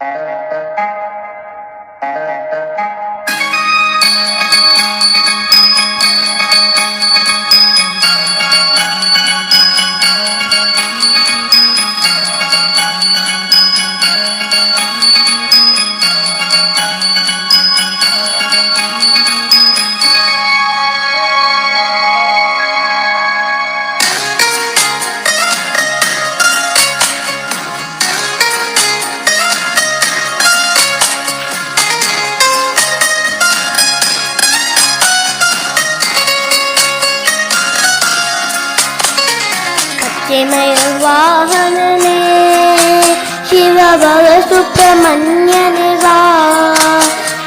Uh... வாகனனே சிவபல சுப்பிரமணியனே வா.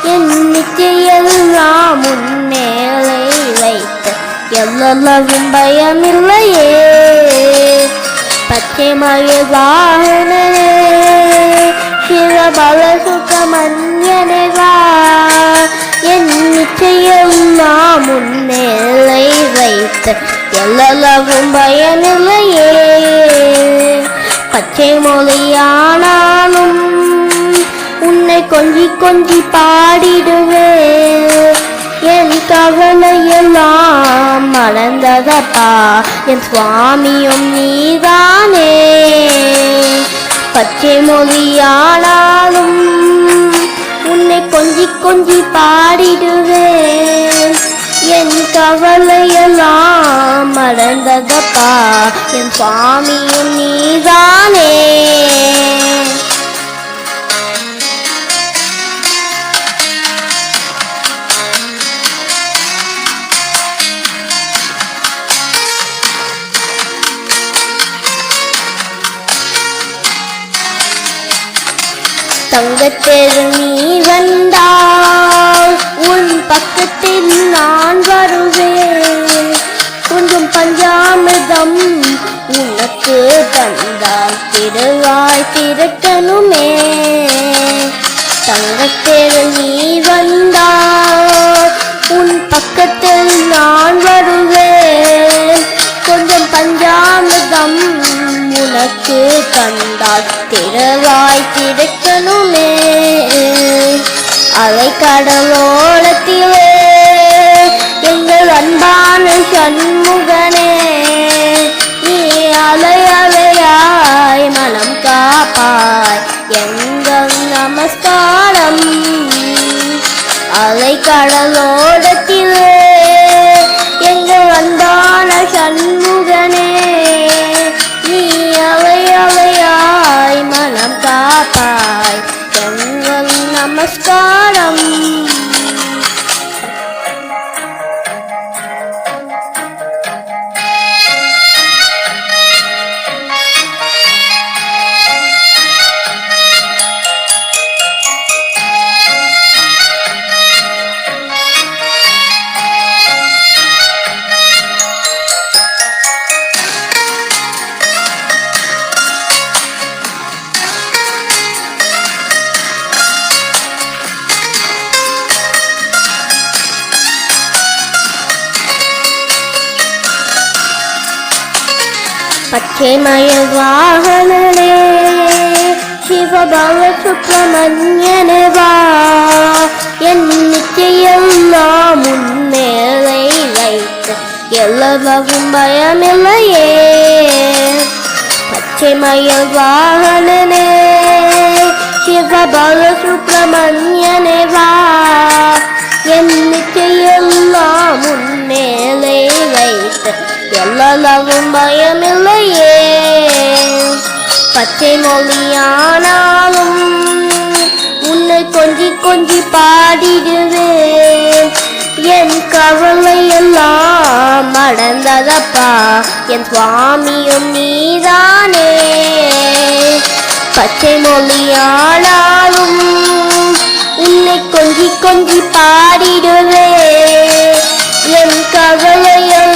என் நிச்சயெல்லாம் முன்னேலை வைத்த எவ்வளவும் பயமில்லையே. பச்சைமய வாகனே சிவபல சுப்பிரமணியனே வா. என் நிச்சயெல்லாம் முன்னேலை வைத்த எல்லளவும் பயனில்லையே பச்சை மொழியானாலும் உன்னை கொஞ்சி கொஞ்சி பாடிடுவே என் கவலையெல்லாம் மறந்ததப்பா என் சுவாமியும் நீதானே. பச்சை மொழியானாலும் உன்னை கொஞ்சி கொஞ்சி பாடிடுவே என் கவலையெல்லாம் மறந்ததப்பா என் சுவாமியும் நீதான். தங்கத்தெரு நீ வந்தால் உன் பக்கத்தில் நான் வருவேன். கொஞ்சம் பஞ்சாமிர்தம் உனக்கு தந்தால் திருவாய் திரட்டணுமே தங்கத்தெரு நீ வந்தால் உனக்கு கண்டால் திறவாய் கிடைக்கணுமே. அலை கடலோளத்திலே எங்கள் அன்பான சண்முகனே நீ அலை அலையாய் மனம் காப்பாய். எங்கள் நமஸ்காரம். அலை கடலோடத்திலே பச்சைமய வாகனனே சிவபல சுப்பிரமணியனே வா. என் நிச்சயெல்லாம் முன்னேலை வைத்த எல்லவும் பயமில்லையே. பச்சைமய வாகனனே சிவபல சுப்பிரமணியனே வா. என் நிச்சயெல்லாம் முன்னேலை வைத்த எல்லளவும் பயமில்லையே பச்சை மொழியானாலும் உன்னை கொஞ்சி கொஞ்சி பாடிடுவேன். என் கவலை எல்லாம் மடந்ததப்பா என் சுவாமியும் நீதானே. பச்சை மொழியானாலும் உன்னை கொஞ்சி கொஞ்சி பாடிடுவே என் கவலையும்